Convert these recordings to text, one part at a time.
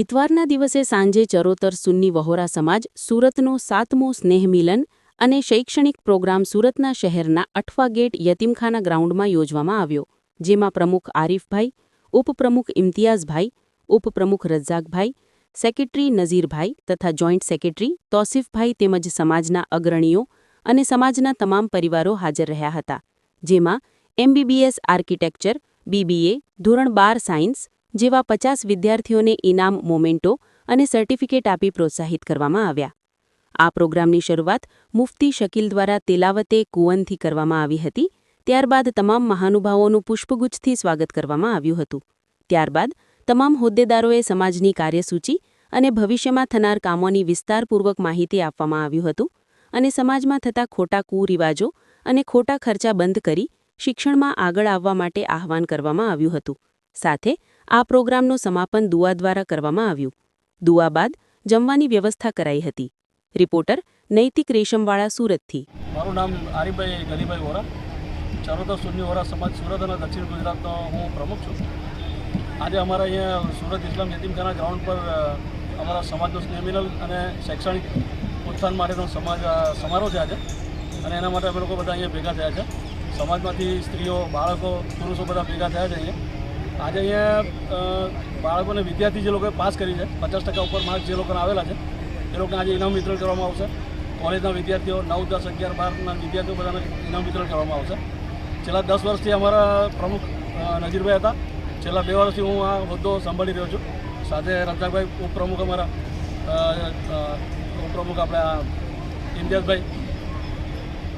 ઇતવારના દિવસે સાંજે ચરોતર સુન્ની વહોરા સમાજ સુરતનો સાતમો સ્નેહ મિલન અને શૈક્ષણિક પ્રોગ્રામ સુરતના શહેરના અઠવા ગેટ યતીમખાના ગ્રાઉન્ડમાં યોજવામાં આવ્યો, જેમાં પ્રમુખ આરીફભાઈ, ઉપપ્રમુખ ઇમ્તિયાઝભાઈ, ઉપપ્રમુખ રઝાકભાઈ, સેક્રેટરી નઝીરભાઈ તથા જોઈન્ટ સેક્રેટરી તોસીફભાઈ તેમજ સમાજના અગ્રણીઓ અને સમાજના તમામ પરિવારો હાજર રહ્યા હતા, જેમાં એમબીબીએસ આર્કિટેક્ચર, બીબીએ, ધોરણ બાર સાયન્સ જેવા પચાસ વિદ્યાર્થીઓને ઇનામ, મોમેન્ટો અને સર્ટિફિકેટ આપી પ્રોત્સાહિત કરવામાં આવ્યા. આ પ્રોગ્રામની શરૂઆત મુફ્તી શકીલ દ્વારા તેલાવતે કુવનથી કરવામાં આવી હતી. ત્યારબાદ તમામ મહાનુભાવોનું પુષ્પગુચ્છથી સ્વાગત કરવામાં આવ્યું હતું. ત્યારબાદ તમામ હોદ્દેદારોએ સમાજની કાર્યસૂચિ અને ભવિષ્યમાં થનાર કામોની વિસ્તારપૂર્વક માહિતી આપવામાં આવ્યું હતું અને સમાજમાં થતા ખોટા કુરિવાજો અને ખોટા ખર્ચા બંધ કરી શિક્ષણમાં આગળ આવવા માટે આહવાન કરવામાં આવ્યું હતું. સાથે આ પ્રોગ્રામનું સમાપન દુઆ દ્વારા કરવામાં આવ્યું. દુઆ બાદ જમવાની વ્યવસ્થા કરાઈ હતી. રિપોર્ટર નૈતિક રેશમવાળા સુરતથી. મારું નામ આરીફભાઈ ગલીભાઈ વોરા. ચરોતર સુન્ની વોરા સમાજ સુરત અને દક્ષિણ ગુજરાતનો હું પ્રમુખ છું. આજે અમારા અહીંયા સુરત ઇસ્લામ યતીમખાના ગ્રાઉન્ડ પર અમારા સમાજનો સ્નેમિનલ અને શૈક્ષણિક ઉત્થાન માટેનો સમાજ સમારોહ છે. આજે અને એના માટે અમે લોકો બધા અહીંયા ભેગા થયા છે. સમાજમાંથી સ્ત્રીઓ, બાળકો, પુરુષો બધા ભેગા થયા છે અહીંયા. આજે અહીંયા બાળકોને વિદ્યાર્થી જે લોકોએ પાસ કરી છે, પચાસ ટકા ઉપર માર્ક જે લોકોને આવેલા છે, એ લોકોને આજે ઇનામ વિતરણ કરવામાં આવશે. કોલેજના વિદ્યાર્થીઓ નવ, દસ, અગિયાર, બારના વિદ્યાર્થીઓ બધાને ઇનામ વિતરણ કરવામાં આવશે. છેલ્લા દસ વર્ષથી અમારા પ્રમુખ નજીરભાઈ હતા. છેલ્લા બે વર્ષથી હું આ હોદ્દો સંભાળી રહ્યો છું. સાથે રજાકભાઈ ઉપપ્રમુખ અમારા ઉપપ્રમુખ આપણે ઇમ્તિયાઝભાઈ,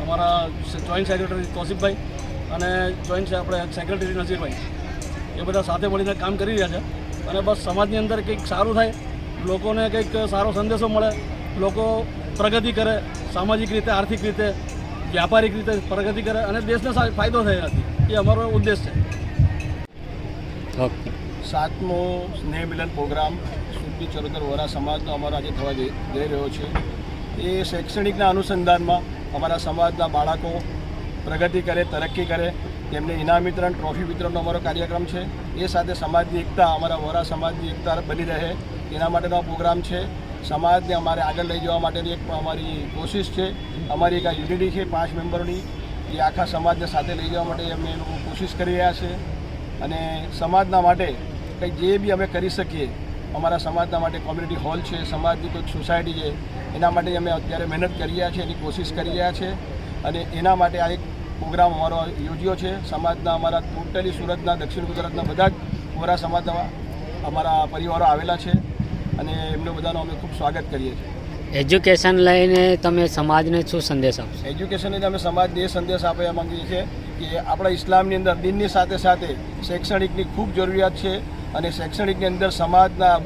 અમારા જોઈન્ટ સેક્રેટરી કૌશિકભાઈ અને જોઈન્ટ આપણે સેક્રેટરી નઝીરભાઈ એ બધા સાથે મળીને કામ કરી રહ્યા છે. અને બસ સમાજની અંદર કંઈક સારું થાય લોકોને કંઈક સારો સંદેશો મળે લોકો પ્રગતિ કરે સામાજિક રીતે આર્થિક રીતે વ્યાપારિક રીતે પ્રગતિ કરે અને દેશને ફાયદો થાય એનાથી. એ અમારો ઉદ્દેશ છે. સાતમો સ્નેહ મિલન પ્રોગ્રામ સુરતી ચરોતર વોરા સમાજનો અમારો આજે થવા જઈ જઈ રહ્યો છે. એ શૈક્ષણિકના અનુસંધાનમાં અમારા સમાજના બાળકો પ્રગતિ કરે, તરક્કી કરે. તેમને ઇનામ વિતરણ ટ્રોફી વિતરણનો અમારો કાર્યક્રમ છે. એ સાથે સમાજની એકતા, અમારા વોરા સમાજની એકતા બની રહે. એના માટેનો પ્રોગ્રામ છે. સમાજને અમારે આગળ લઈ જવા માટેની એક અમારી કોશિશ છે. અમારી એક આ યુનિટી છે, પાંચ મેમ્બરોની. એ આખા સમાજને સાથે લઈ જવા માટે અમે લોકો કોશિશ કરી રહ્યા છે. અને સમાજના માટે કંઈ જે બી અમે કરી શકીએ, અમારા સમાજના માટે કોમ્યુનિટી હોલ છે, સમાજની કોઈક સોસાયટી છે, એના માટે અમે અત્યારે મહેનત કરી રહ્યા છીએ એની કોશિશ કરી રહ્યા છે. અને એના માટે આ એક પ્રોગ્રામ અમારો યોજ્યો છે. સમાજના અમારા ટોટલી સુરતના દક્ષિણ ગુજરાતના બધા જ કોરા સમાજના અમારા પરિવારો આવેલા છે અને એમનો બધાનો અમે ખૂબ સ્વાગત કરીએ છીએ. એજ્યુકેશન લઈને તમે સમાજને શું સંદેશ આપશો? એજ્યુકેશન લઈને અમે સમાજને એ સંદેશ આપવા માંગીએ છીએ કે આપણા ઇસ્લામની અંદર દિનની સાથે સાથે શૈક્ષણિકની ખૂબ જરૂરિયાત છે અને શૈક્ષણિકની અંદર સમાજના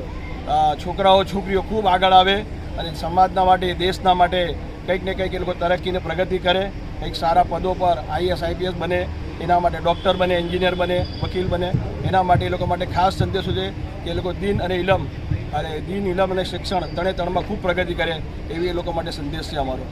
છોકરાઓ છોકરીઓ ખૂબ આગળ આવે અને સમાજના માટે દેશના માટે કંઈક ને કંઈક એ લોકો તરક્કીને પ્રગતિ કરે, કંઈક સારા પદો પર આઈએસ આઈપીએસ બને, એના માટે ડૉક્ટર બને એન્જિનિયર બને, વકીલ બને, એના માટે એ લોકો માટે ખાસ સંદેશો છે કે એ લોકો દિન અને ઇલમ અને દિન ઇલમ અને શિક્ષણ ત્રણે ત્રણમાં ખૂબ પ્રગતિ કરે એવી એ લોકો માટે સંદેશ છે અમારો.